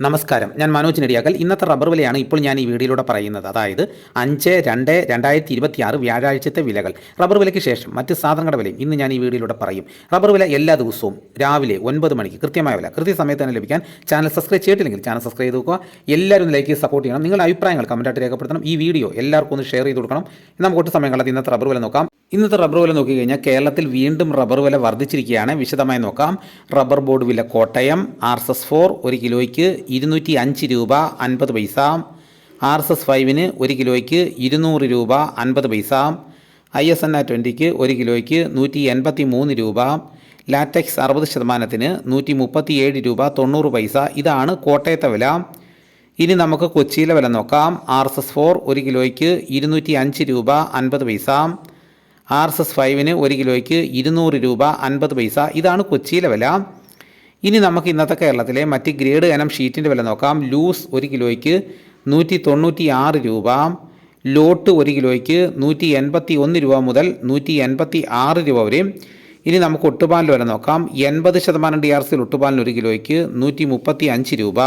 നമസ്കാരം. ഞാൻ മനോജ് നെടിയാക്കൽ. ഇന്നത്തെ റബ്ബർ വിലയാണ് ഇപ്പോൾ ഞാൻ ഈ വീഡിയോയിലൂടെ പറയുന്നത്. അതായത് അഞ്ച് രണ്ട് രണ്ടായിരത്തി ഇരുപത്തി ആറ് വ്യാഴാഴ്ചത്തെ വിലകൾ. റബ്ബർ വിലയ്ക്ക് ശേഷം മറ്റ് സാധനങ്ങളുടെ വിലയും ഇന്ന് ഞാൻ ഈ വീഡിയോയിലൂടെ പറയും. റബ്ബർ വില എല്ലാ ദിവസവും രാവിലെ ഒൻപത് മണിക്ക് കൃത്യമായ വില. കൃത്യസമയത്ത് തന്നെ ലഭിക്കാൻ ചാനൽ സബ്സ്ക്രൈബ് ചെയ്തിട്ടില്ലെങ്കിൽ ചാനൽ സബ്സ്ക്രൈബ് ചെയ്ത് നോക്കുക. എല്ലാവരും ലൈക്ക് സപ്പോർട്ട് ചെയ്യണം. നിങ്ങളുടെ അഭിപ്രായങ്ങൾ കമന്റായിട്ട് രേഖപ്പെടുത്തണം. ഈ വീഡിയോ എല്ലാവർക്കും ഒന്ന് ഷെയർ ചെയ്ത് കൊടുക്കണം. നമുക്ക് ഒട്ടും സമയം കളത്തിൽ ഇന്നത്തെ റബ്ബർ വില നോക്കാം. ഇന്നത്തെ റബ്ബർ വില നോക്കിക്കഴിഞ്ഞാൽ കേരളത്തിൽ വീണ്ടും റബ്ബർ വില വർദ്ധിച്ചിരിക്കുകയാണ്. വിശദമായി നോക്കാം. റബ്ബർ ബോർഡ് വില Kottayam R S S four ഒരു കിലോയ്ക്ക് ഇരുന്നൂറ്റി അഞ്ച് രൂപ അൻപത് പൈസ. ആർ എസ് എസ് ഫൈവിന് ഒരു കിലോയ്ക്ക് ഇരുന്നൂറ് രൂപ അൻപത് പൈസ. ഐ എസ് എൻ ആ ട്വന്റിക്ക് ഒരു കിലോയ്ക്ക് നൂറ്റി എൺപത്തി മൂന്ന് രൂപ. ലാറ്റക്സ് അറുപത് ശതമാനത്തിന് നൂറ്റി മുപ്പത്തിയേഴ് രൂപ തൊണ്ണൂറ് പൈസ. ഇതാണ് കോട്ടയത്തെ വില. ഇനി നമുക്ക് കൊച്ചിയിലെ വില നോക്കാം. ആർ എസ് എസ് ഫോർ ഒരു കിലോയ്ക്ക് ഇരുന്നൂറ്റി അഞ്ച് രൂപ അൻപത് പൈസ. ആർ എസ് എസ് ഫൈവിന് ഒരു കിലോയ്ക്ക് ഇരുന്നൂറ് രൂപ അൻപത് പൈസ. ഇതാണ് കൊച്ചിയിലെ വില. ഇനി നമുക്ക് ഇന്നത്തെ കേരളത്തിലെ മറ്റ് ഗ്രേഡ് ഇനം ഷീറ്റിന്റെ വില നോക്കാം. ലൂസ് ഒരു കിലോയ്ക്ക് നൂറ്റി തൊണ്ണൂറ്റി ആറ് രൂപ. ലോട്ട് ഒരു കിലോയ്ക്ക് നൂറ്റി എൺപത്തി ഒന്ന് രൂപ മുതൽ നൂറ്റി എൺപത്തി ആറ് രൂപ വരെ. ഇനി നമുക്ക് ഒട്ടുപാലിന്റെ വില നോക്കാം. എൺപത് ശതമാനം ഡി ആർ സിയിൽ ഒട്ടുപാലിന് ഒരു കിലോയ്ക്ക് നൂറ്റി മുപ്പത്തി അഞ്ച് രൂപ.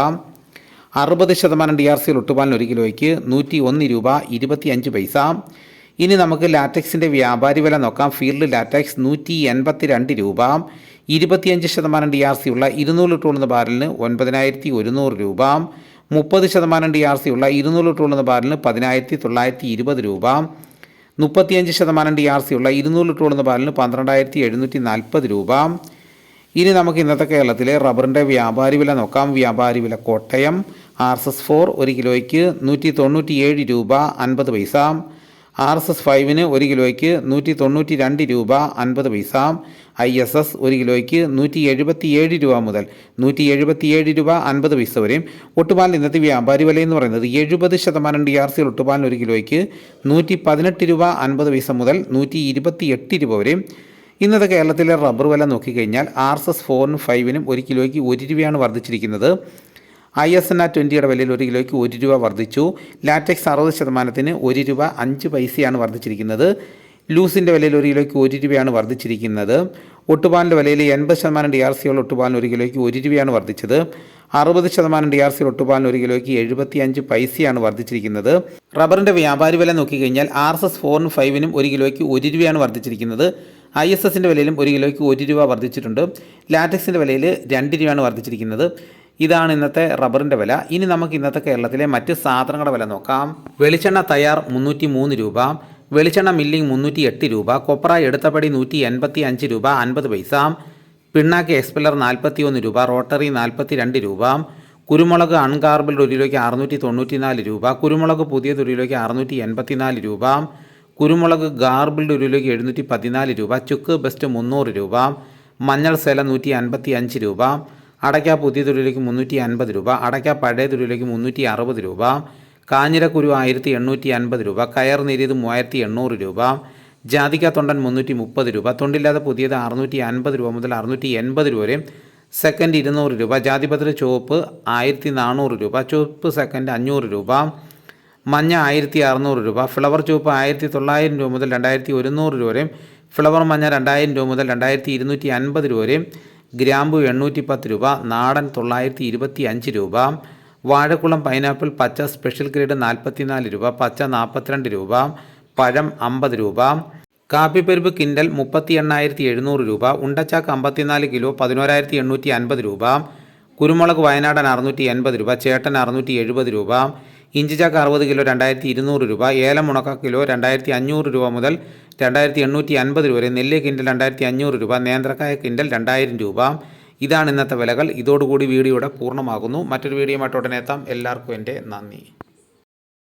അറുപത് ശതമാനം ഡി ആർ സിയിൽ ഒട്ടുപാലിന് ഒരു കിലോയ്ക്ക് നൂറ്റി ഒന്ന് രൂപ ഇരുപത്തി അഞ്ച് പൈസ. ഇനി നമുക്ക് ലാറ്റക്സിന്റെ വ്യാപാരി വില നോക്കാം. ഫീൽഡ് ലാറ്റക്സ് നൂറ്റി എൺപത്തി രണ്ട് രൂപ. ഇരുപത്തിയഞ്ച് ശതമാനം ഡി ആർ സി ഉള്ള ഇരുന്നൂറ് ഉള്ളുന്ന ബാരലിന് ഒൻപതിനായിരത്തി ഒരുന്നൂറ് രൂപ. മുപ്പത് ശതമാനം ഡി ആർ സി ഉള്ള ഇരുന്നൂറ് ഉള്ളുന്ന ബാരലിന് പതിനായിരത്തി തൊള്ളായിരത്തി ഇരുപത് രൂപ. മുപ്പത്തിയഞ്ച് ശതമാനം ഡി ആർ സി ഉള്ള ഇരുന്നൂറ് ഉള്ളുന്ന ബാരലിന് പന്ത്രണ്ടായിരത്തി എഴുന്നൂറ്റി നാൽപ്പത് രൂപ. ഇനി നമുക്ക് ഇന്നത്തെ കേരളത്തിലെ റബ്ബറിന്റെ വ്യാപാരി വില നോക്കാം. വ്യാപാരി വില Kottayam. R S S four ഒരു കിലോയ്ക്ക് നൂറ്റി തൊണ്ണൂറ്റിയേഴ് രൂപ അൻപത് പൈസ. ആർ എസ് എസ് ഫൈവിന് ഒരു കിലോയ്ക്ക് നൂറ്റി തൊണ്ണൂറ്റി രണ്ട് രൂപ അൻപത് പൈസ. ഐ എസ് എസ് ഒരു കിലോയ്ക്ക് നൂറ്റി എഴുപത്തി ഏഴ് രൂപ മുതൽ നൂറ്റി എഴുപത്തി ഏഴ് രൂപ അൻപത് പൈസ വരെയും ഒട്ടുപാലിന് ഇന്നത്തെ വ്യാപാരി വില എന്ന് പറയുന്നത് എഴുപത് ശതമാനം ഡി ആർ സിയിൽ ഒട്ടുപാലിന് ഒരു കിലോയ്ക്ക് നൂറ്റി പതിനെട്ട് രൂപ അൻപത് പൈസ മുതൽ നൂറ്റി ഇരുപത്തി എട്ട് രൂപ വരെയും. ഇന്നത്തെ കേരളത്തിലെ റബ്ബർ വില നോക്കിക്കഴിഞ്ഞാൽ ആർ എസ് എസ് ഫോറിനും ഫൈവിനും ഒരു കിലോയ്ക്ക് ഒരു രൂപയാണ് വർദ്ധിച്ചിരിക്കുന്നത്. ഐ എസ് എൻ ആർ ട്വന്റിയുടെ വിലയിൽ ഒരു കിലോയ്ക്ക് ഒരു രൂപ വർദ്ധിച്ചു. ലാറ്റക്സ് അറുപത് ശതമാനത്തിന് ഒരു രൂപ അഞ്ച് പൈസയാണ് വർദ്ധിച്ചിരിക്കുന്നത്. ലൂസിന്റെ വിലയിൽ ഒരു കിലോയ്ക്ക് ഒരു രൂപയാണ് വർദ്ധിച്ചിരിക്കുന്നത്. ഒട്ടുപാലിന്റെ വിലയിൽ എൺപത് ശതമാനം ഡി ആർ സിയുള്ള ഒട്ടുപാലിന് ഒരു കിലോയ്ക്ക് ഒരു രൂപയാണ് വർദ്ധിച്ചത്. അറുപത് ശതമാനം ഡി ആർ സി ഒട്ടുപാലിന് ഒരു കിലോയ്ക്ക് എഴുപത്തി അഞ്ച് പൈസയാണ് വർദ്ധിച്ചിരിക്കുന്നത്. റബ്ബറിന്റെ വ്യാപാരി വില നോക്കിക്കഴിഞ്ഞാൽ ആർ എസ് എസ് ഫോറിനും ഫൈവിനും ഒരു കിലോയ്ക്ക് ഒരു രൂപയാണ് വർദ്ധിച്ചിരിക്കുന്നത്. ഐ എസ് എസിന്റെ വിലയിലും ഒരു കിലോയ്ക്ക് ഒരു രൂപ വർദ്ധിച്ചിട്ടുണ്ട്. ലാറ്റക്സിന്റെ വിലയിൽ രണ്ട് രൂപയാണ് വർദ്ധിച്ചിരിക്കുന്നത്. ഇതാണ് ഇന്നത്തെ റബ്ബറിന്റെ വില. ഇനി നമുക്ക് ഇന്നത്തെ കേരളത്തിലെ മറ്റ് സാധനങ്ങളുടെ വില നോക്കാം. വെളിച്ചെണ്ണ തയ്യാർ മുന്നൂറ്റി മൂന്ന് രൂപ. വെളിച്ചെണ്ണ മില്ലിംഗ് മുന്നൂറ്റി എട്ട് രൂപ. കൊപ്ര എടുത്തപടി നൂറ്റി എൺപത്തി അഞ്ച് രൂപ അൻപത് പൈസ. പിണ്ണാക്ക് എക്സ്പെല്ലർ നാൽപ്പത്തി ഒന്ന് രൂപ. റോട്ടറി നാൽപ്പത്തി രണ്ട് രൂപ. കുരുമുളക് അൺകാർബിൾഡ് ഒരു കിലോയ്ക്ക് അറുന്നൂറ്റി തൊണ്ണൂറ്റി നാല് രൂപ. കുരുമുളക് പുതിയത് ഒരു അറുന്നൂറ്റി എൺപത്തി നാല് രൂപ. കുരുമുളക് ഗാർബിൾഡ് ഒരു കിലോയ്ക്ക് എഴുന്നൂറ്റി പതിനാല് രൂപ. ചുക്ക് ബെസ്റ്റ് മുന്നൂറ് രൂപ. മഞ്ഞൾ സേല നൂറ്റി അൻപത്തി അഞ്ച് രൂപ. അടയ്ക്ക പുതിയ തുരുവിലേക്ക് മുന്നൂറ്റി അൻപത് രൂപ അടയ്ക്ക പഴയ തുരുവിലേക്ക് മുന്നൂറ്റി അറുപത് രൂപ കാഞ്ഞിരക്കുരു ആയിരത്തി എണ്ണൂറ്റി അൻപത് രൂപ കയർ നേരിയത് മൂവായിരത്തി എണ്ണൂറ് രൂപ ജാതിക്ക തൊണ്ടൻ മുന്നൂറ്റി മുപ്പത് രൂപ തൊണ്ടില്ലാതെ പുതിയത് അറുന്നൂറ്റി അൻപത് രൂപ മുതൽ അറുന്നൂറ്റി എൺപത് രൂപ വരെ സെക്കൻഡ് ഇരുന്നൂറ് രൂപ ജാതിപത്ര ചുവപ്പ് ആയിരത്തി നാനൂറ് രൂപ ചുവപ്പ് സെക്കൻഡ് അഞ്ഞൂറ് രൂപ മഞ്ഞ ആയിരത്തി അറുന്നൂറ് രൂപ ഫ്ലവർ ചുവപ്പ് ആയിരത്തി തൊള്ളായിരം രൂപ മുതൽ രണ്ടായിരത്തി ഒരുന്നൂറ് രൂപ വരെ ഫ്ലവർ മഞ്ഞ രണ്ടായിരം രൂപ മുതൽ രണ്ടായിരത്തി ഇരുന്നൂറ്റി അൻപത് രൂപ വരെയും ഗ്രാമ്പു എണ്ണൂറ്റി പത്ത് രൂപ നാടൻ തൊള്ളായിരത്തി ഇരുപത്തി അഞ്ച് രൂപ വാഴക്കുളം പൈനാപ്പിൾ പച്ച സ്പെഷ്യൽ ഗ്രേഡ് നാൽപ്പത്തിനാല് രൂപ പച്ച നാൽപ്പത്തിരണ്ട് രൂപ പഴം അമ്പത് രൂപ കാപ്പിപ്പരിപ്പ് കിൻഡൽ മുപ്പത്തി എണ്ണായിരത്തി എഴുന്നൂറ് രൂപ ഉണ്ടച്ചാക്ക് അമ്പത്തിനാല് കിലോ പതിനോരായിരത്തി എണ്ണൂറ്റി അൻപത് രൂപ കുരുമുളക് വയനാടൻ അറുന്നൂറ്റി എൺപത് രൂപ ചേട്ടൻ അറുന്നൂറ്റി എഴുപത് രൂപ ഇഞ്ചിച്ചാക്ക് അറുപത് കിലോ രണ്ടായിരത്തി ഇരുന്നൂറ് രൂപ ഏലം ഉണക്ക കിലോ രണ്ടായിരത്തി അഞ്ഞൂറ് രൂപ മുതൽ രണ്ടായിരത്തി എണ്ണൂറ്റി അൻപത് രൂപ വരെ നെല്ല് കിൻഡൽ രണ്ടായിരത്തി അഞ്ഞൂറ് രൂപ നേന്ത്രക്കായ കിൻഡൽ രണ്ടായിരം രൂപ. ഇതാണ് ഇന്നത്തെ വിലകൾ. ഇതോടുകൂടി വീഡിയോയുടെ പൂർണമാകുന്നു. മറ്റൊരു വീഡിയോ എത്താം. എല്ലാവർക്കും എന്റെ നന്ദി.